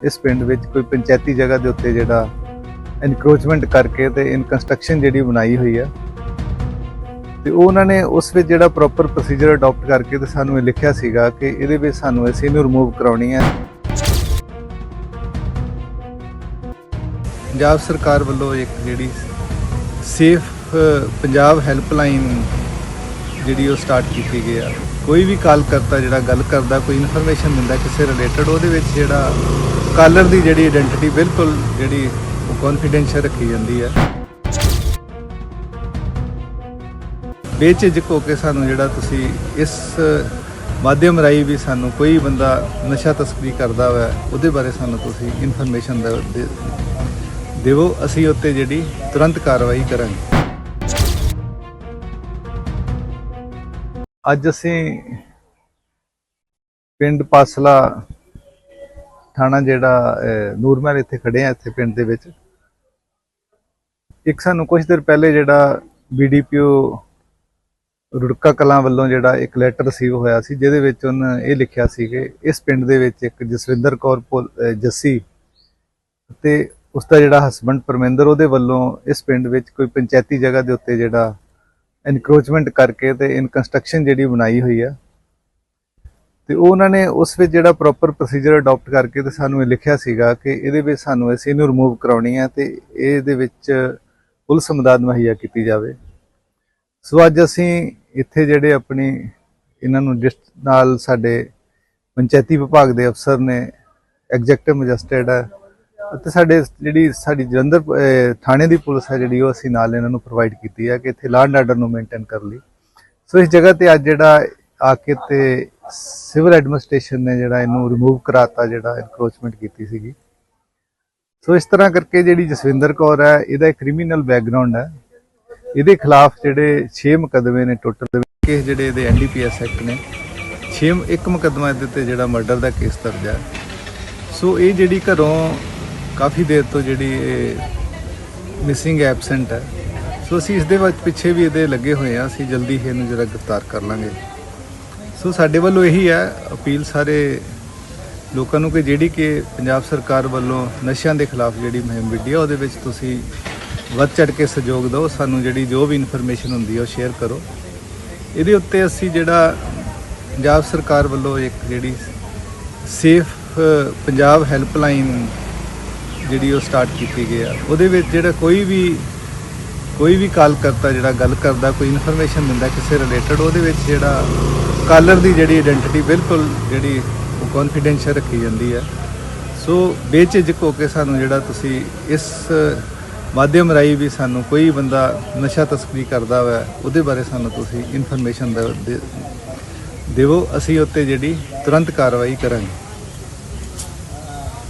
ਇਸ ਪਿੰਡ ਵਿੱਚ ਕੋਈ ਪੰਚਾਇਤੀ ਜਗ੍ਹਾ ਦੇ ਉੱਤੇ ਜਿਹੜਾ ਇਨਕਰੋਚਮੈਂਟ ਕਰਕੇ ਤੇ ਇਨਕੰਸਟਰਕਸ਼ਨ ਜਿਹੜੀ ਬਣਾਈ ਹੋਈ ਆ। ਤੇ ਉਹਨਾਂ ਨੇ ਉਸ ਵਿੱਚ ਜਿਹੜਾ ਪ੍ਰੋਪਰ ਪ੍ਰੋਸੀਜਰ ਅਡਾਪਟ ਕਰਕੇ ਤੇ ਸਾਨੂੰ ਇਹ ਲਿਖਿਆ ਸੀਗਾ ਕਿ ਇਹਦੇ ਵਿੱਚ ਸਾਨੂੰ ਅਸੀਂ ਇਹਨੂੰ ਰਿਮੂਵ ਕਰਾਉਣੀ ਹੈ ਪੰਜਾਬ ਸਰਕਾਰ ਵੱਲੋਂ ਇੱਕ ਜਿਹੜੀ ਸੇਫ ਪੰਜਾਬ ਹੈਲਪਲਾਈਨ ਜਿਹੜੀ ਉਹ ਸਟਾਰਟ ਕੀਤੀ ਗਈ ਆ। ਕੋਈ ਵੀ ਕਾਲ ਕਰਤਾ ਜਿਹੜਾ ਗੱਲ ਕਰਦਾ, ਕੋਈ ਇਨਫੋਰਮੇਸ਼ਨ ਦਿੰਦਾ ਕਿਸੇ ਰਿਲੇਟਡ ਉਹਦੇ ਵਿੱਚ ਜਿਹੜਾ ਕਾਲਰ ਦੀ ਜਿਹੜੀ ਆਇਡੈਂਟੀਟੀ ਬਿਲਕੁਲ ਜਿਹੜੀ ਉਹ ਕੌਨਫੀਡੈਂਸ਼ੀਅਲ ਰੱਖੀ ਜਾਂਦੀ ਹੈ ਬੇਚਿਜਕ ਹੋ ਕੇ ਸਾਨੂੰ ਜਿਹੜਾ ਤੁਸੀਂ ਇਸ ਮਾਧਿਅਮ ਰਾਹੀਂ ਵੀ ਸਾਨੂੰ ਕੋਈ ਬੰਦਾ ਨਸ਼ਾ ਤਸਕਰੀ ਕਰਦਾ ਹੋਇਆ, ਉਹਦੇ ਬਾਰੇ ਸਾਨੂੰ ਤੁਸੀਂ ਇਨਫੋਰਮੇਸ਼ਨ ਦੇਵੋ। ਅਸੀਂ ਉੱਤੇ ਜਿਹੜੀ ਤੁਰੰਤ ਕਾਰਵਾਈ ਕਰਾਂਗੇ। ਅੱਜ ਅਸੀਂ ਪਿੰਡ ਪਾਸਲਾ ਥਾਣਾ ਜਿਹੜਾ ਨੂਰਮਹਿਲ ਇੱਥੇ ਖੜੇ ਆ ਇੱਥੇ ਪਿੰਡ ਦੇ ਵਿੱਚ। ਇੱਕ ਸਾਨੂੰ ਕੁਝ ਦਿਨ ਪਹਿਲੇ ਜਿਹੜਾ ਬੀਡੀਪੀਓ ਰੁੜਕਾ ਕਲਾਂ ਵੱਲੋਂ ਜਿਹੜਾ ਇੱਕ ਲੈਟਰ ਰਿਸੀਵ ਹੋਇਆ ਸੀ, ਜਿਹਦੇ ਵਿੱਚ ਉਹਨਾਂ ਇਹ ਲਿਖਿਆ ਸੀ ਕਿ ਇਸ ਪਿੰਡ ਦੇ ਵਿੱਚ ਇੱਕ ਜਸਵਿੰਦਰ ਕੌਰ ਭੁੱਲ- ਜੱਸੀ ਤੇ ਉਸ ਦਾ ਜਿਹੜਾ ਹਸਬੰਡ ਪਰਮਿੰਦਰ ਉਹਦੇ ਵੱਲੋਂ ਇਸ ਪਿੰਡ ਵਿੱਚ ਕੋਈ ਪੰਚਾਇਤੀ ਜਗ੍ਹਾ ਦੇ ਉੱਤੇ ਜਿਹੜਾ ਐਨਕਰੋਚਮੈਂਟ ਕਰਕੇ ਤੇ ਇਨ ਕੰਸਟਰਕਸ਼ਨ ਜਿਹੜੀ ਬਣਾਈ ਹੋਈ ਆ। ਤੇ ਉਹਨਾਂ ਨੇ ਉਸ ਵਿੱਚ ਜਿਹੜਾ ਪ੍ਰੋਪਰ ਪ੍ਰੋਸੀਜਰ ਅਡਾਪਟ ਕਰਕੇ ਤੇ ਸਾਨੂੰ ਇਹ ਲਿਖਿਆ ਸੀਗਾ ਕਿ ਇਹਦੇ ਵਿੱਚ ਸਾਨੂੰ ਅਸੀਂ ਇਹਨੂੰ ਰਿਮੂਵ ਕਰਾਉਣੀ ਹੈ ਤੇ ਇਹਦੇ ਵਿੱਚ ਪੁਲਿਸ ਮਦਦ ਮੁਹੱਈਆ ਕੀਤੀ ਜਾਵੇ। ਸੋ ਅੱਜ ਅਸੀਂ ਇੱਥੇ ਜਿਹੜੇ ਆਪਣੀ ਇਹਨਾਂ ਨੂੰ ਜਿਸ ਨਾਲ ਸਾਡੇ ਪੰਚਾਇਤੀ ਵਿਭਾਗ ਦੇ ਅਫਸਰ ਨੇ ਐਗਜ਼ੈਕਟਿਵ ਮੈਜਿਸਟਰੇਟ ਹੈ ਅਤੇ ਸਾਡੇ ਜਿਹੜੀ ਸਾਡੀ ਜਲੰਧਰ ਥਾਣੇ ਦੀ ਪੁਲਿਸ ਹੈ ਜਿਹੜੀ, ਉਹ ਅਸੀਂ ਨਾਲ ਇਹਨਾਂ ਨੂੰ ਪ੍ਰੋਵਾਈਡ ਕੀਤੀ ਹੈ ਕਿ ਇੱਥੇ ਲਾਅ ਐਂਡ ਆਰਡਰ ਨੂੰ ਮੇਨਟੇਨ ਕਰ ਲਈ। ਸੋ ਇਸ ਜਗ੍ਹਾ ਤੇ ਅੱਜ ਜਿਹੜਾ ਆ ਕੇ ਤੇ ਸਿਵਲ ਐਡਮਿਨਿਸਟ੍ਰੇਸ਼ਨ ਨੇ ਜਿਹੜਾ ਇਹਨੂੰ ਰਿਮੂਵ ਕਰਾਤਾ, ਜਿਹੜਾ ਐਨਕਰੋਚਮੈਂਟ ਕੀਤੀ ਸੀਗੀ। ਸੋ ਇਸ ਤਰ੍ਹਾਂ ਕਰਕੇ ਜਿਹੜੀ ਜਸਵਿੰਦਰ ਕੌਰ ਹੈ, ਇਹਦਾ ਇੱਕ ਕ੍ਰਿਮੀਨਲ ਬੈਕਗ੍ਰਾਉਂਡ ਹੈ। ਇਹਦੇ ਖਿਲਾਫ ਜਿਹੜੇ 6 ਮੁਕੱਦਮੇ ਨੇ ਟੋਟਲ ਕੇਸ ਜਿਹੜੇ ਇਹਦੇ ਐਨਡੀਪੀਐਸ ਐਕਟ ਨੇ 6 ਇੱਕ ਮੁਕੱਦਮਾ ਇਹਦੇ ਤੇ ਜਿਹੜਾ ਮਰਡਰ ਦਾ ਕੇਸ ਦਰਜ ਹੈ। ਸੋ ਇਹ ਜਿਹੜੀ ਘਰੋਂ ਕਾਫੀ ਦੇਰ ਤੋਂ ਜਿਹੜੀ ਇਹ ਮਿਸਿੰਗ ਐਬਸੈਂਟ ਹੈ। ਸੋ ਅਸੀਂ ਇਸ ਦੇ ਵਿੱਚ ਪਿੱਛੇ ਵੀ ਇਹਦੇ ਲੱਗੇ ਹੋਏ ਆ ਅਸੀਂ ਜਲਦੀ ਹੀ ਇਹਨੂੰ ਜਰਾ ਗ੍ਰਿਫਤਾਰ ਕਰ ਲਾਂਗੇ। ਸੋ ਸਾਡੇ ਵੱਲੋਂ ਇਹੀ ਹੈ ਅਪੀਲ ਸਾਰੇ ਲੋਕਾਂ ਨੂੰ ਕਿ ਜਿਹੜੀ ਕਿ ਪੰਜਾਬ ਸਰਕਾਰ ਵੱਲੋਂ ਨਸ਼ਿਆਂ ਦੇ ਖਿਲਾਫ ਜਿਹੜੀ ਮੁਹਿੰਮ ਵਿੱਢੀ ਹੈ, ਉਹਦੇ ਵਿੱਚ ਤੁਸੀਂ ਵੱਧ ਚੜ ਕੇ ਸਹਿਯੋਗ ਦਿਓ। ਸਾਨੂੰ ਜਿਹੜੀ ਜੋ ਵੀ ਇਨਫੋਰਮੇਸ਼ਨ ਹੁੰਦੀ ਹੈ, ਉਹ ਸ਼ੇਅਰ ਕਰੋ। ਇਹਦੇ ਉੱਤੇ ਅਸੀਂ ਜਿਹੜਾ ਪੰਜਾਬ ਸਰਕਾਰ ਵੱਲੋਂ ਇੱਕ ਜਿਹੜੀ ਸੇਫ ਪੰਜਾਬ ਹੈਲਪਲਾਈਨ ਜਿਹੜੀ ਉਹ ਸਟਾਰਟ ਕੀਤੀ ਗਈ ਆ, ਉਹਦੇ ਵਿੱਚ ਜਿਹੜਾ ਕੋਈ ਵੀ ਕੋਈ ਵੀ ਕਾਲ ਕਰਤਾ ਜਿਹੜਾ ਗੱਲ ਕਰਦਾ, ਕੋਈ ਇਨਫੋਰਮੇਸ਼ਨ ਦਿੰਦਾ ਕਿਸੇ ਰਿਲੇਟਡ ਉਹਦੇ ਵਿੱਚ ਜਿਹੜਾ ਕਾਲਰ ਦੀ ਜਿਹੜੀ ਆਇਡੈਂਟੀਟੀ ਬਿਲਕੁਲ ਜਿਹੜੀ ਉਹ ਕੌਨਫੀਡੈਂਸ਼ੀਅਲ ਰੱਖੀ ਜਾਂਦੀ ਹੈ ਸੋ ਬੇਝਿਜਕ ਹੋ ਕੇ ਸਾਨੂੰ ਜਿਹੜਾ ਤੁਸੀਂ ਇਸ ਮਾਧਿਅਮ ਰਾਹੀਂ ਵੀ ਸਾਨੂੰ ਕੋਈ ਬੰਦਾ ਨਸ਼ਾ ਤਸਕਰੀ ਕਰਦਾ ਹੋਇਆ, ਉਹਦੇ ਬਾਰੇ ਸਾਨੂੰ ਤੁਸੀਂ ਇਨਫੋਰਮੇਸ਼ਨ ਦੇਵੋ। ਅਸੀਂ ਉੱਤੇ ਜਿਹੜੀ ਤੁਰੰਤ ਕਾਰਵਾਈ ਕਰਾਂਗੇ।